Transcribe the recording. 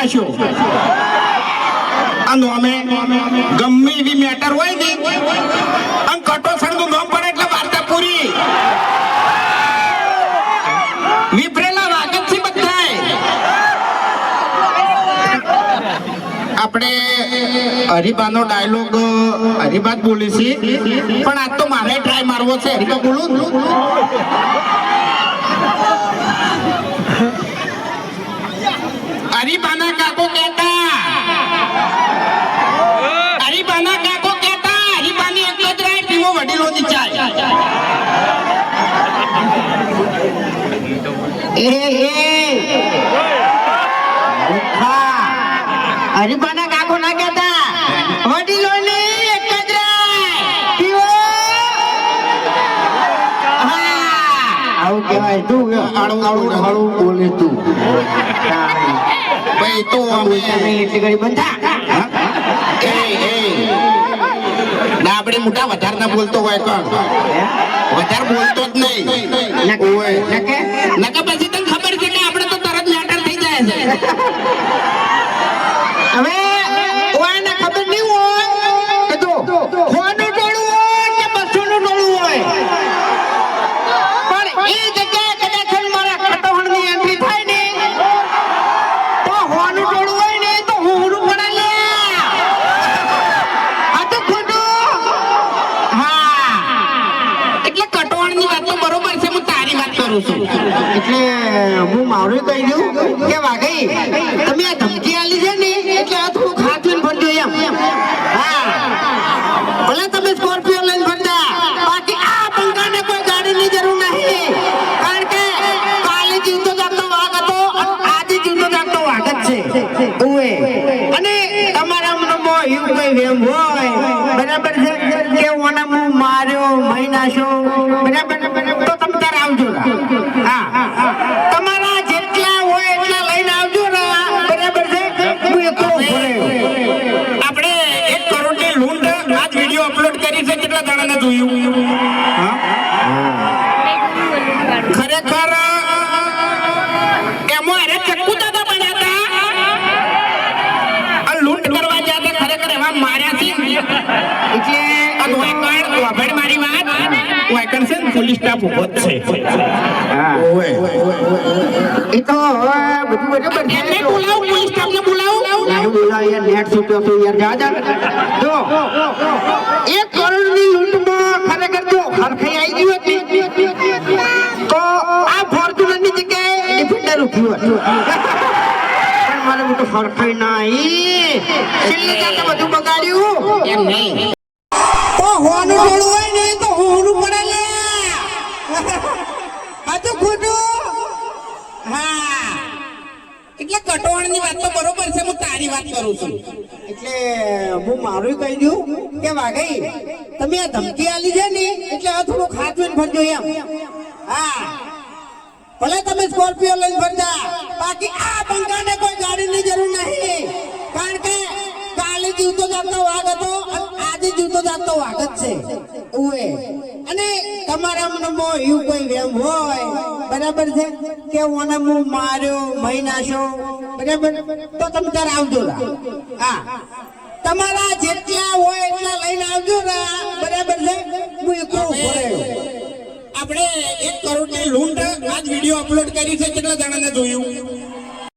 નાખ્યો આ નોમે ગમે એવી મેટર હોય ને અને કટોસણનું નામ પડે એટલે વાર્તા પૂરી. વિપરેલા વાગત છે બધાય. આપણે હરિબાનો ડાયલોગ હરિબા જ બોલી છે પણ આજ તો મારે ટ્રાય મારવો છે. હરિબા બોલું? રાય વડીલોની ચાય એ એ. હરીફાના કાકો ના કહેતા વડીલોની એક જ પીવો. હા. આવું કહેવાય. તું આળું આળું હળવું બોલે તું. ભાઈ તો અમે તમે એટલી ઘડી બંધા મોટા વધારે ના બોલતો હોય કોણ? વધારે બોલતો જ નહીં. નકે? હું મારું કહી દઉં કે વાઘઈ, તમે ધમકી આલી છે ને, એટલે આ થોડું ખાતું ભરજો એમ. ભલે તમે સ્કોર્પિયો લઈને ભરતા બાકી આ બંકાને કોઈ ગાડીની જરૂર નહીં. કારણ કે કાલે જીવતો જાગતો વાઘ હતો આજે જીવતો જાગતો વાઘ જ છે. અને તમારા મનમાં એવું કઈ વેમ હોય. બરાબર છે? કે ઓને લૂંટ વીડિયો અપલોડ કરી છે કેટલા જણાને જોયું? ખરેખર એમાં અરે ચક્કુ દાદા બન્યા આ લૂંટ કરવા ગયા ખરેખર એવા માર્યાથી એટલે આ વાભડ મારી વાત. વાયકણ છે પોલીસ સ્ટાફ ઊભો જ છે. ઓવે એ તો બધું બધું બરાબર છે. પોલીસ બોલાવો બોલા યાર નેટ છૂટ્યો છે યાર જા જા. જો. એક કરોડની લૂંટમાં ખરેખર જો હરખાઈ આવી ગઈ હતી. તો આ ફોર્ચ્યુનરની જગ્યાએ ડિફેન્ડર ઉભ્યું હતું પણ મારે બધું હરખાઈ ના છેલ્લે જાતે બધું બગાડ્યું. એમ નહીં. ઓ હોનું ટોળું હોય ને તો હોનું પડે લે આ તો ખોટું હા એટલે કટોળની વાત તો બરોબર છે, હું તારી વાત કરું છું. એટલે, હું મારું કહી દઉં કે વાઘઈ, તમે આ ધમકી આલી છે ને, એટલે આ થોડું ખાતું ભરજો એમ. હા. ભલે તમે સ્કોર્પિયો લઈને ભરતા બાકી આ બંગાને કોઈ ગાડીની જરૂર નહીં. કારણ કે કાલે જીવતો જાગતો વાઘ હતો આજે જીવતો જાગતો વાઘ જ છે. તમારા મનમાં એવું કોઈ વેમ હોય. બરાબર છે? કે ઓને હું માર્યો મહી બરાબર? તો તમે ત્યારે આવજો હા. તમારા જેટલા હોય એટલા લઈને આવજો ને બરાબર છે? હું એકલો આપણે એક કરોડની લૂંટ આજ વીડિયો અપલોડ કરી છે. કેટલા જણાને જોયું?